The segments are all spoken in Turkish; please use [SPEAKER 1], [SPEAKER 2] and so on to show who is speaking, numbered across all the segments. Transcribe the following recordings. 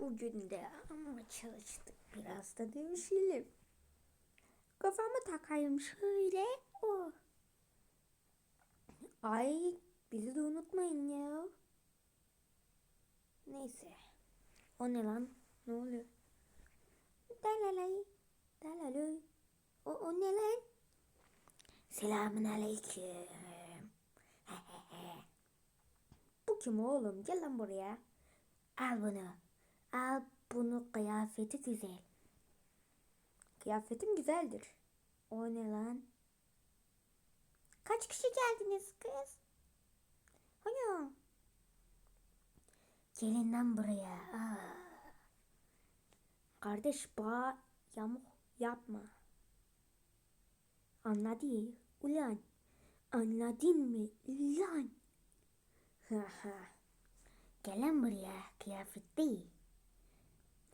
[SPEAKER 1] Bugün de ama çalıştık. Biraz da dövüşelim. Kafamı takayım şöyle. Oh. Ay bizi de unutmayın ya. Neyse. O ne lan? Ne oluyor? Dalalay. Dalalay. O, o ne lan? Selamun aleyküm. Bu kim oğlum? Gel lan buraya. Al bunu. Al bunu kıyafeti güzel. Kıyafetim güzeldir. O ne lan? Kaç kişi geldiniz kız? Hani? Gelin lan buraya. Aa. Kardeş bağ yamuk yapma. Anladın? Ulan. Anladın mı? Ulan. Ha ha. Gel lan buraya. Kıyafet değil.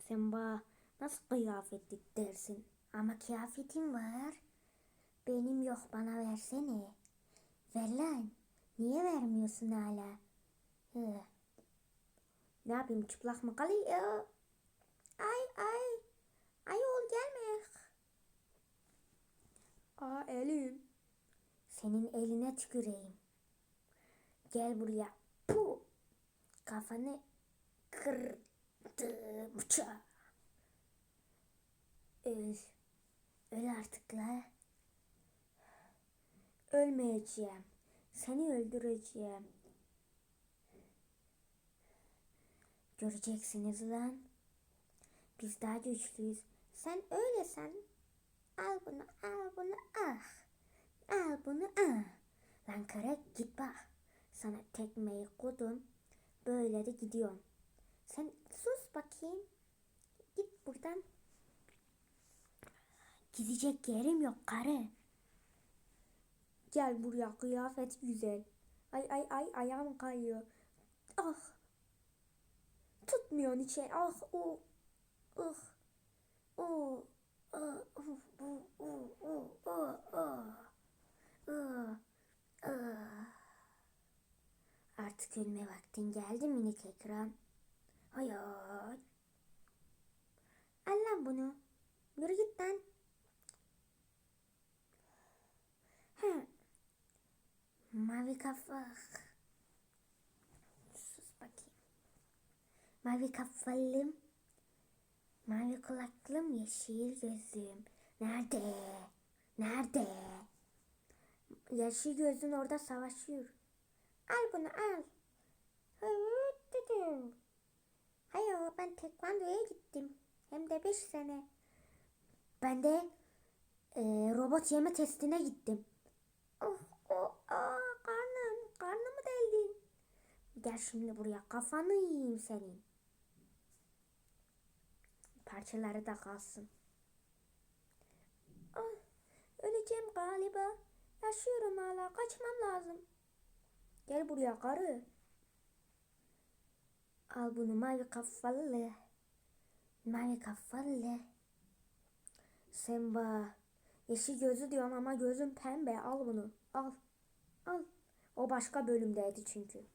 [SPEAKER 1] Sen bana nasıl kıyafetlik dersin? Ama kıyafetim var. Benim yok bana versene. Ver lan. Niye vermiyorsun hala? Hı. Ne yapayım çıplak mı kalıyor? Ay ay. Ay ol gelme. Aa elim. Senin eline tüküreyim. Gel buraya. Puh. Kafanı kırdı bıçağı. Öl. Öl artık la. Ölmeyeceğim. Seni öldüreceğim. Göreceksiniz lan. Biz daha güçlüyüz. Sen öyle sen. Al bunu, al bunu, ah. Al bunu, ah. Lan kara git bak. Sana tekmeyi kodum. Böyle de gidiyorsun. Sen bakayım. Git buradan. Gidecek yerim yok karı. Gel buraya kıyafet güzel. Ay ay ay ayağım kayıyor. Ah. Tutmuyorsun içe. Ah o. Ah. O. Ah. Oh, oh, oh, oh, oh, oh. Ah. Ah. Artık ölme vaktin geldi minik ekran. Hayat. Al lan bunu. Yürü git lan. Hı. Mavi kafa. Sus bakayım. Mavi kafalım. Mavi kulaklım, yeşil gözüm. Nerede? Nerede? Yeşil gözün orada savaşıyor. Al bunu al. Evet dedim. Hayır ben tekvandoya gittim. Hem de 5 sene. Ben de e, robot yeme testine gittim. Oh, oh, aa, karnım, karnımı deldin. Gel şimdi buraya kafanı yiyeyim senin. Parçaları da kalsın. Ah, öleceğim galiba. Yaşıyorum hala. Kaçmam lazım. Gel buraya karı. Al bunu mavi kafalı. Mavi kafalı. Bana yeşil gözü diyorsun ama gözün pembe. Al bunu. Al. Al. O başka bölümdeydi çünkü.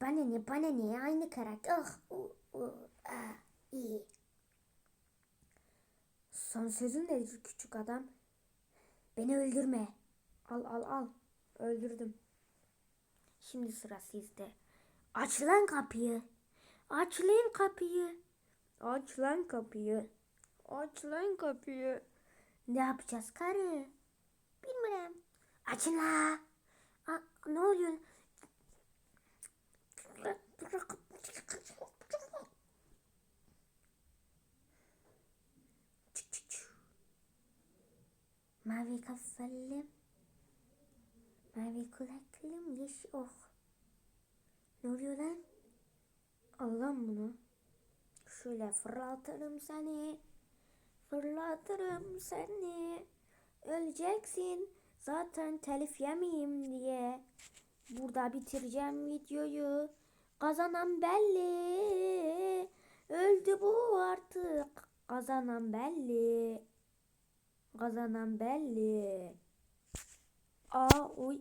[SPEAKER 1] Bana ne bana ne aynı karakter. Ah, uh, uh, ah, iyi. Son sözün nedir küçük adam? Beni öldürme. Al al al. Öldürdüm. Şimdi sıra sizde. Aç lan kapıyı. Aç lan kapıyı. Aç lan kapıyı. Aç lan kapıyı. Ne yapacağız karı? Bilmiyorum. Açın la. Aa, ne oluyor? Mavi kafalım. Mavi kulaklım yeşil oh. Ne oluyor lan? Al lan bunu. Şöyle fırlatırım seni. Fırlatırım seni. Öleceksin. Zaten telif yemeyeyim diye. Burada bitireceğim videoyu. Kazanan belli. Öldü bu artık. Kazanan belli. Kazanan belli. Aa uy